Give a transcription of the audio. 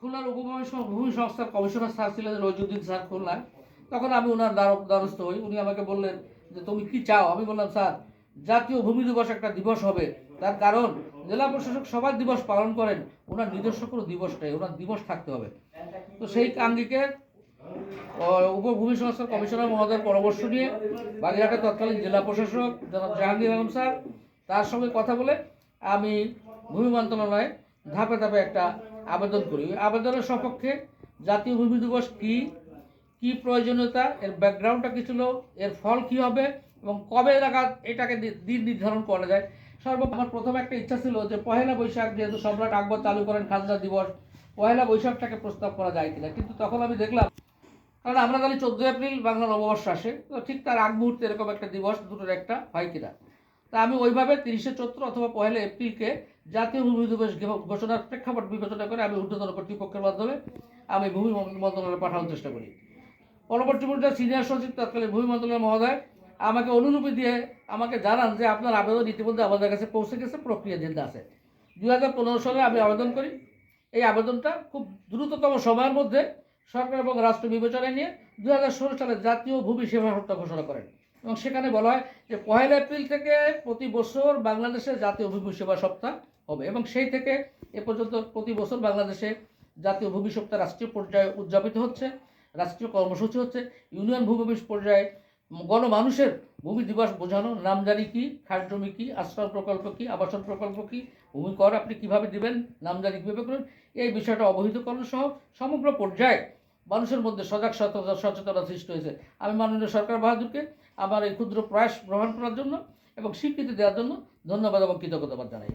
খুলনার উপভূমি ভূমি সংস্থার কমিশনার স্যার ছিলেন রইজুদ্দিন স্যার খুলনায়। তখন আমি ওনার দ্বার- দ্বারস্থ হই। উনি আমাকে বললেন যে, তুমি কি চাও? আমি বললাম, স্যার, জাতীয় ভূমি দিবস একটা দিবস হবে। তার কারণ, জেলা প্রশাসক সবার দিবস পালন করেন। ওনার নিজস্ব কোনো দিবস নেই। ওনার দিবস থাকতে হবে। তো সেই আঙ্গিকে উপভূমি সংস্থার কমিশনার মহোদয়ের পরামর্শ নিয়ে বাগেরহাটের তৎকালীন জেলা প্রশাসক জনাব জাহাঙ্গীর আলম স্যার তার সঙ্গে কথা বলে আমি ভূমি মন্ত্রণালয়ে ধাপে ধাপে একটা আবেদন করি। ওই আবেদনের সপক্ষে জাতীয় ভূমি দিবস কী? কী প্রয়োজনীয়তা? এর ব্যাকগ্রাউন্ডটা কী ছিল? এর ফল কী হবে? এবং কবে নাগাদ এটাকে দিন নির্ধারণ করা যায়? সর্ব আমার প্রথম একটা ইচ্ছা ছিল যে পহেলা বৈশাখ যেহেতু সম্রাট আকবর চালু করেন খাজনা দিবস, পহেলা বৈশাখটাকে প্রস্তাব করা যায় কিনা। কিন্তু তখন আমি দেখলাম, কারণ আমরা জানি চোদ্দোই এপ্রিল বাংলা নববর্ষ আসে, তো ঠিক তার আগ মুহূর্তে এরকম একটা দিবস দুটোর একটা হয় কিনা। তা আমি ওইভাবে তিরিশে চৈত্র অথবা পহেলা এপ্রিলকে জাতীয় ভূমি দিবস ঘোষণার প্রেক্ষাপট বিবেচনা করে আমি ঊর্ধ্বতন কর্তৃপক্ষের মাধ্যমে আমি ভূমি মন্ত্র- মন্ত্রণালয়ে পাঠানোর চেষ্টা করি। পরবর্তী পর্যায়ে সিনিয়র সচিব তৎকালীন ভূমি মন্ত্রণালয় মহোদয় আমাকে অনুলিপি দিয়ে আমাকে জানান যে আপনার আবেদন ইতিমধ্যে আমাদের কাছে পৌঁছে গেছে, প্রক্রিয়া জিন্দা আছে। দু হাজার পনেরো সালে আমি আবেদন করি। এই আবেদনটা খুব দ্রুততম সময়ের মধ্যে সরকার এবং রাষ্ট্র বিবেচনায় নিয়ে দু হাজার ষোলো সালে জাতীয় ভূমি সেবা সপ্তাহ ঘোষণা করেন। এবং সেখানে বলা হয় যে পহেলা এপ্রিল থেকে প্রতি বছর বাংলাদেশে জাতীয় ভূমি সেবা সপ্তাহ হবে এবং সেই থেকে এ পর্যন্ত প্রতি বছর বাংলাদেশে জাতীয় ভূমি সপ্তাহ রাষ্ট্রীয় পর্যায়ে উদযাপিত হচ্ছে, রাষ্ট্রীয় কর্মসূচি হচ্ছে। ইউনিয়ন ভূমি পর্যায়ে গণমানুষের ভূমি দিবস বোঝানো, নামজারি কি খাস জমি কি আশ্রয় প্রকল্প কি, আবাসন প্রকল্প কি, ভূমি কর আপনি কীভাবে দিবেন, নামজারি কীভাবে করবেন, এই বিষয়টা অবহিতকরণ সহ সমগ্র পর্যায়ে মানুষের মধ্যে সজাগ সচেতনতা সচেতনতা সৃষ্টি হয়েছে। আমি মাননীয় সরকার বাহাদুরকে আমার এই ক্ষুদ্র প্রয়াস গ্রহণ করার জন্য এবং স্বীকৃতি দেওয়ার জন্য ধন্যবাদ এবং কৃতজ্ঞতাবাদ জানাই।